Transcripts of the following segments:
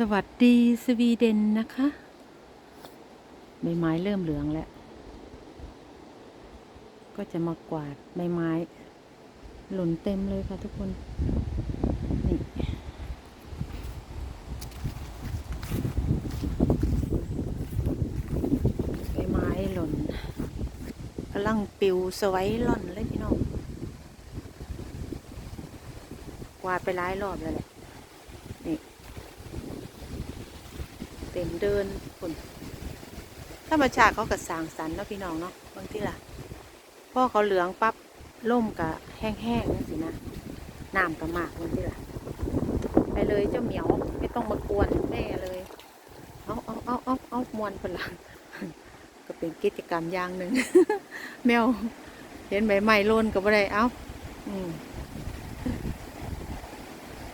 สวัสดีสวีเดนนะคะใบไม้เริ่มเหลืองแล้ว ก็จะมากวาดใบไม้ หล่นเต็มเลยค่ะทุกคน นี่ใบไม้หล่นกำลังปิวสไว้ล่อนเลยพี่น้อง กวาดไปหลายรอบแล้วแหละ นี่ เต็มเดินคนธรรมชาติเขาก็สางสรรค์เนาะพี่น้องเนาะบางทีล่ะพ่อเขาเหลืองปั๊บล่มกับแห้งๆนั่นสินะน้ำกับมากบางทีล่ะไปเลยเจ้าเหมียวไม่ต้องมากวนแม่เลย เอาเอาเอาเอาเอามวนพลังก็เป็นกิจกรรมอย่างหนึ่งแมวเห็นใบไม้โลนกับอะไรเอ้าอืม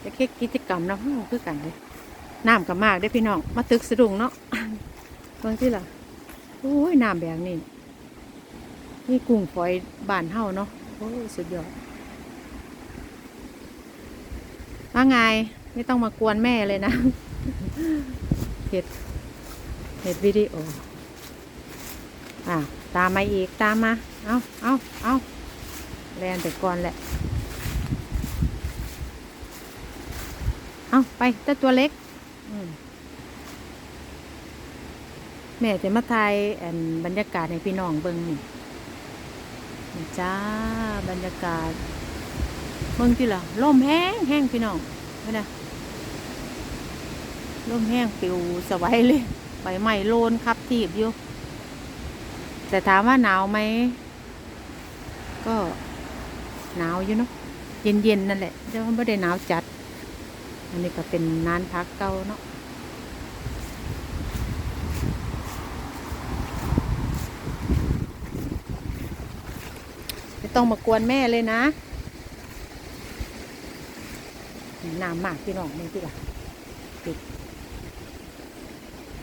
จะแค่กิจกรรมนะพ่อคือกันเลย น้ำกับมากได้พี่น้อง มาตึกสะดุงเนาะบางที่ล่ะโอ้ยน้ำแบบนี้ นี่กุ้งฝอยบานเฮาเนาะโอ้ยสุดยอดว่าไงไม่ต้องมากวนแม่เลยนะเห็ดเห็ดวิดีโออะตามมาอีกตามมา เอาเอาเอาแลนแต่ก่อนแหละ เอาไปเจ้าตัวเล็ก แม่จะมาถ่ายอันบรรยากาศให้พี่น้องเบิ่งนี่จ้าบรรยากาศเบิ่งที่ละลมแห้งแห้งพี่น้องเห็นไหมลมแห้งปิวสวัยเลยใบไม้โลนครับทีบอยู่แต่ถามว่าหนาวไหม ก็หนาวอยู่เนาะเย็นๆนั่นแหละแต่ว่าไม่ได้หนาวจัด อันนี้ก็เป็นนานพักเก่าเนาะไม่ต้องมากวนแม่เลยนะน้ำมากพี่น้องนี่พี่ล่ะปิด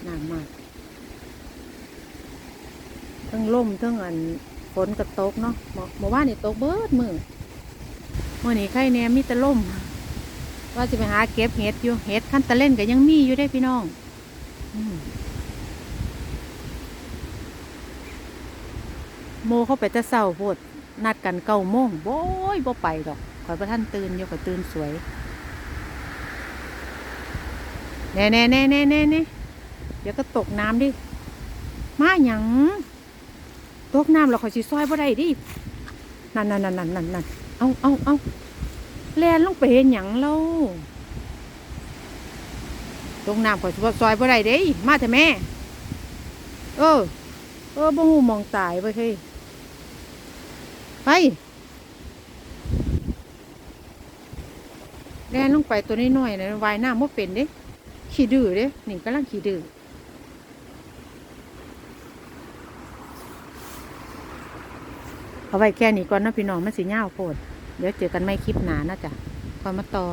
น้ำมากทั้งล่มทั้งอันฝนกระตกเนาะเมื่อเมื่อวานนี่ตกเบิดมือเมื่อนี้ใครแหนมีแต่ล่ม ว่าจะไปหาเก็บเห็ดอยู่เห็ดขั้นตะเล่นก็ยังมีอยู่ได้พี่น้องอมโมเข้าไปแต่เศร้าโพดนัดกันเก้าโมงโว้ยบ่ไปดอกคอยประท่านตื่นอยู่คอยตื่นสวยแน่แน่แน่แน่แน่แน่เดี๋ยวก็ตกน้ำดิ มาหยังตกน้ำเราคอยสิซอยบ่ได้ดินั่นนั่นนั่นนั่นนั่นเอาเอาเอา แล่นลงไปเห็นหยังเล่าตรงน้ำข่อยสิบซอยบ่ได้เด้ มาเถอะแม่ เออ เออบ่ฮู้มองตายไปเฮ้ยไปแล่นลงไปตัวน้อยๆนะวายน้ำบ่เป็นเด้ขี้ดื้อเด้นี่กำลังขี้ดื้อเอาไว้แค่นี้ก่อนนะพี่น้องมันสิยาวโพด เดี๋ยวเจอกันไม่คลิปหนานะจ๊ะคอยมาต่อ